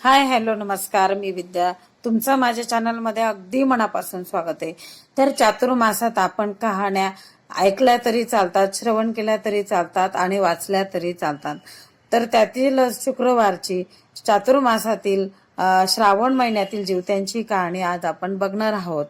Hi hello नमस्कार मी विद्या. तुमचं माझ्या चॅनलमध्ये अगदी मनापासून स्वागत आहे. तर चातुर्मासात आपण कहाण्या ऐकल्या तरी चालतात श्रवण केल्या तरी चालतात आणि वाचल्या तरी चालतात. तर त्यातील शुक्रवारची चातुर्मासातील श्रावण महिन्यातील जीवत्यांची कहाणी आज आपण बघणार आहोत.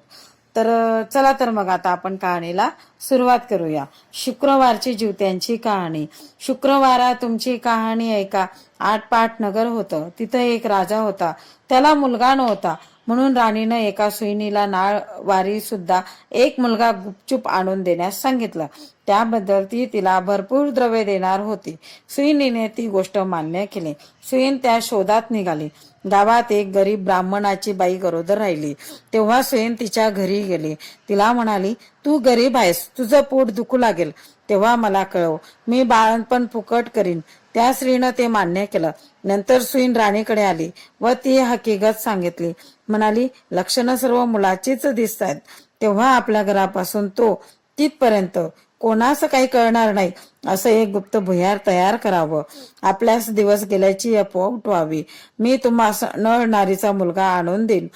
तर चला तर मग आता आपण कहाणीला सुरुवात करूया. शुक्रवारची जीवत्यांची कहाणी. शुक्रवारा तुमची कहाणी ऐका. आटपाट नगर होतं. तिथं एक राजा होता. त्याला मुलगा नव्हता. म्हणून राणीनं एका सुईणीला नाळ वारी सुद्धा एक मुलगा गुपचूप आणून देण्यास सांगितलं. त्याबद्दल ती तिला भरपूर द्रव्य देणार होती. सुईणीने ती गोष्ट मान्य केली. सुईन त्या शोधात निघाली. गावात एक गरीब ब्राह्मणाची बाई गरोदर राहिली. तेव्हा सुईन तिच्या घरी गेली. तिला म्हणाली तू गरीब आहेस तुझं पोट दुखू लागेल. तेव्हा मला कळव. मी बाळणपण फुकट करीन. त्या स्त्रीनं ते मान्य केलं. नंतर सुईन राणीकडे आली व ती हकीकत सांगितली. म्हणाली लक्षणं सर्व मुलाचीच दिसत आहेत तेव्हा आपल्या घरापासून तो तिथपर्यंत. कोणास काही कळणार नाही. असं एक गुप्त भुयार तयार करावं. आपल्यास दिवस गेल्याची अफवा उठवावी मी तुम्हाला नळ नारीचा मुलगा आणून देईन.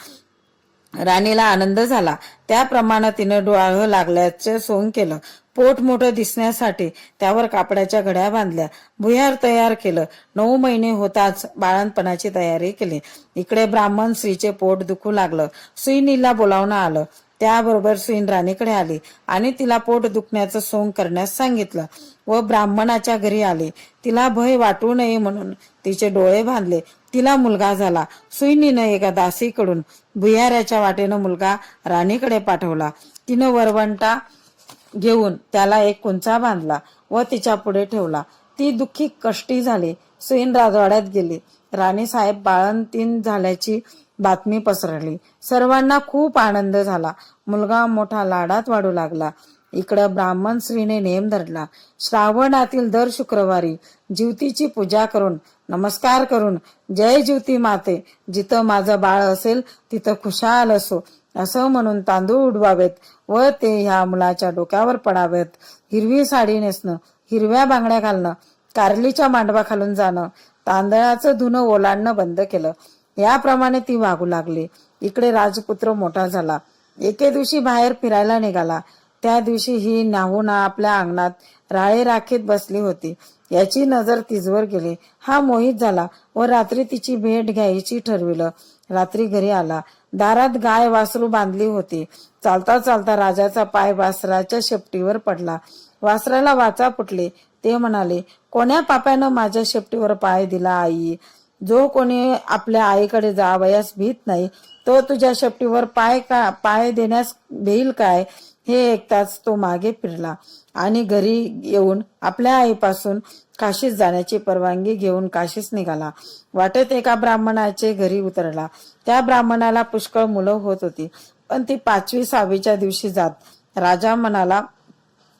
राणीला आनंद झाला. त्याप्रमाणे तिनं डोळं लागल्याचे सोंग केलं. पोट मोठं दिसण्यासाठी त्यावर कापडाच्या घड्या बांधल्या. भुयार तयार केलं. नऊ महिने होताच बाळणपणाची तयारी केली. इकडे ब्राह्मण स्त्रीचे पोट दुखू लागलं. सुईनीला बोलावणं आलं. त्याबरोबर सुईन राणीकडे आली आणि तिला पोट दुखण्याचं सोंग करण्यास सांगितलं व ब्राह्मणाच्या घरी आली. तिला भय वाटू नये म्हणून तिचे डोळे बांधले. तिला मुलगा झाला. सुईनीनं एका दासीकडून भुयाऱ्याच्या वाटेनं मुलगा राणीकडे पाठवला. तिनं वरवंटा घेऊन त्याला एक कुंचा बांधला व तिच्या पुढे ठेवला. ती दुःखी कष्टी झाली. सुईन राजवाड्यात गेली. राणी साहेब बाळंतीन झाल्याची बातमी पसरली. सर्वांना खूप आनंद झाला. मुलगा मोठा लाडात वाढू लागला. इकडं ब्राह्मण स्त्रीने नेम धरला. श्रावणातील दर शुक्रवारी ज्युतीची पूजा करून नमस्कार करून जय ज्युती माते जिथं माझं बाळ असेल तिथं खुशाल असो असं म्हणून तांदूळ उडवावेत व ते ह्या मुलाच्या डोक्यावर पडावेत. हिरवी साडी नेसणं हिरव्या बांगड्या घालणं कारलीच्या मांडवा खालून जाणं तांदळाचं धुणं ओलांडणं बंद केलं. याप्रमाणे ती वागू लागली. इकडे राजपुत्र मोठा झाला. एके दिवशी बाहेर फिरायला निघाला. त्या दिवशी ही नाहुना आपल्या अंगणात राळे राखीत बसली होती. याची नजर तिजवर गेली. हा मोहित झाला व रात्री तिची भेट घ्यायची ठरविलं. रात्री घरी आला. दारात गाय वासरू बांधली होती. चालता चालता राजाचा पाय वासराच्या शेपटीवर पडला. वासराला वाचा फुटले. ते म्हणाले कोण्या पाप्यानं माझ्या शेपटीवर पाय दिला आई? जो कोणी आपल्या आईकडे जावयास भीत नाही तो तुझ्या शेपटीवर पाय का पाय देण्यास भेईल काय? हे ऐकताच तो मागे फिरला आणि घरी येऊन आपल्या आईपासून काशीस जाण्याची परवानगी घेऊन काशीस निघाला. वाटेत एका ब्राह्मणाचे घरी उतरला. त्या ब्राह्मणाला पुष्कळ मुलं होत होती पण ती पाचवी सहावीच्या दिवशी जात. राजा म्हणाला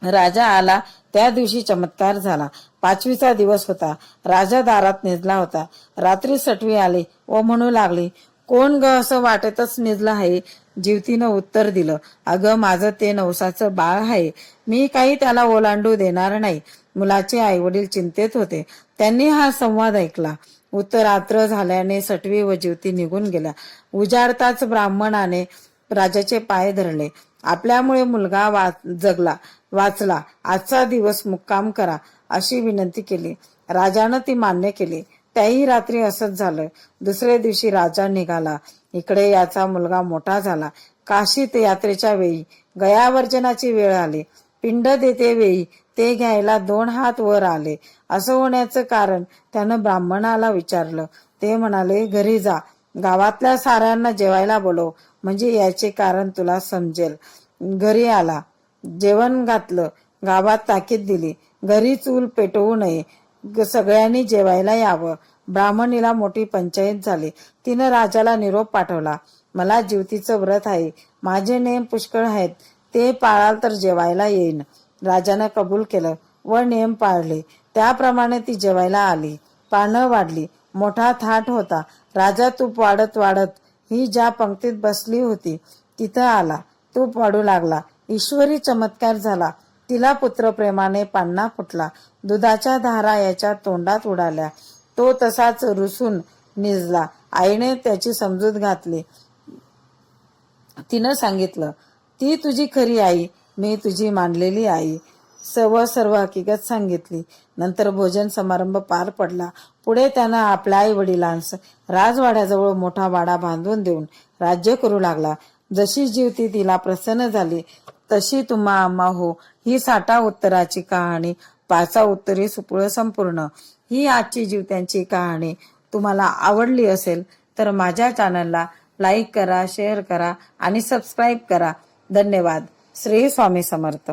राजा आला. त्या दिवशी चमत्कार झाला. पाचवीचा दिवस होता. राजा दारात निजला होता. रात्री सटवी आली व म्हणू लागली कोण ग असं वाटतच निजलं आहे? जीवतीनं उत्तर दिलं. अगं माझं ते नवसाचं बाळ आहे. मी काही त्याला ओलांडू देणार नाही. मुलाचे आई वडील चिंतेत होते. त्यांनी हा संवाद ऐकला. उत्तरात्र झाल्याने सटवी व जीवती निघून गेल्या. उजाडताच ब्राह्मणाने राजाचे पाय धरले. आपल्यामुळे मुलगा वा जगला. वाचला. आजचा दिवस मुक्काम करा अशी विनंती केली. राजानं ती मान्य केली. त्याही रात्री असंच झालं. दुसऱ्या दिवशी राजा निघाला. इकडे याचा मुलगा मोठा झाला. काशीत यात्रेच्या वेळी गयावर्जनाची वेळ आली. पिंड देते वेळी ते घ्यायला दोन हात वर आले. असं होण्याचं कारण त्यानं ब्राह्मणाला विचारलं. ते म्हणाले घरी जा. गावातल्या साऱ्यांना जेवायला बोलव. म्हणजे याचे कारण तुला समजेल. घरी आला. जेवण घातलं. गावात ताकीद दिली. घरी चूल पेटवू नये. सगळ्यांनी जेवायला यावं. ब्राह्मणीला मोठी पंचायत झाली. तिनं राजाला निरोप पाठवला. मला जीवतीचं व्रत आहे. माझे नेम पुष्कळ आहेत. ते पाळाल तर जेवायला येईन. राजानं कबूल केलं व नियम पाळले. त्याप्रमाणे ती जेवायला आली. पानं वाढली. मोठा थाट होता. राजा तूप वाढत वाढत ही ज्या पंक्तीत बसली होती तिथं आला. तूप वाढू लागला. ईश्वरी चमत्कार झाला. तिला पुत्रप्रेमाने पान्ना फुटला. दुधाच्या धारा याच्या तोंडात उडाल्या. तो तसाच रुसून निजला. आईने त्याची समजूत घातली. तिनं सांगितलं ती तुझी खरी आई. मी तुझी मानलेली आई. सर्व सर्व हकीकत सांगितली. नंतर भोजन समारंभ पार पडला. पुढे त्यानं आपल्या आई वडिलांस राजवाड्याजवळ मोठा वाडा बांधून देऊन राज्य करू लागला. जशी जीवती तिला प्रसन्न झाली तशी तुम्हा आम्हा हो. ही साठा उत्तराची कहाणी पाचा उत्तरी सुपुळ संपूर्ण. ही आजची जीवत्यांची कहाणी. तुम्हाला आवडली असेल तर माझ्या चॅनलला लाईक करा शेअर करा आणि सबस्क्राईब करा. धन्यवाद. श्री स्वामी समर्थ.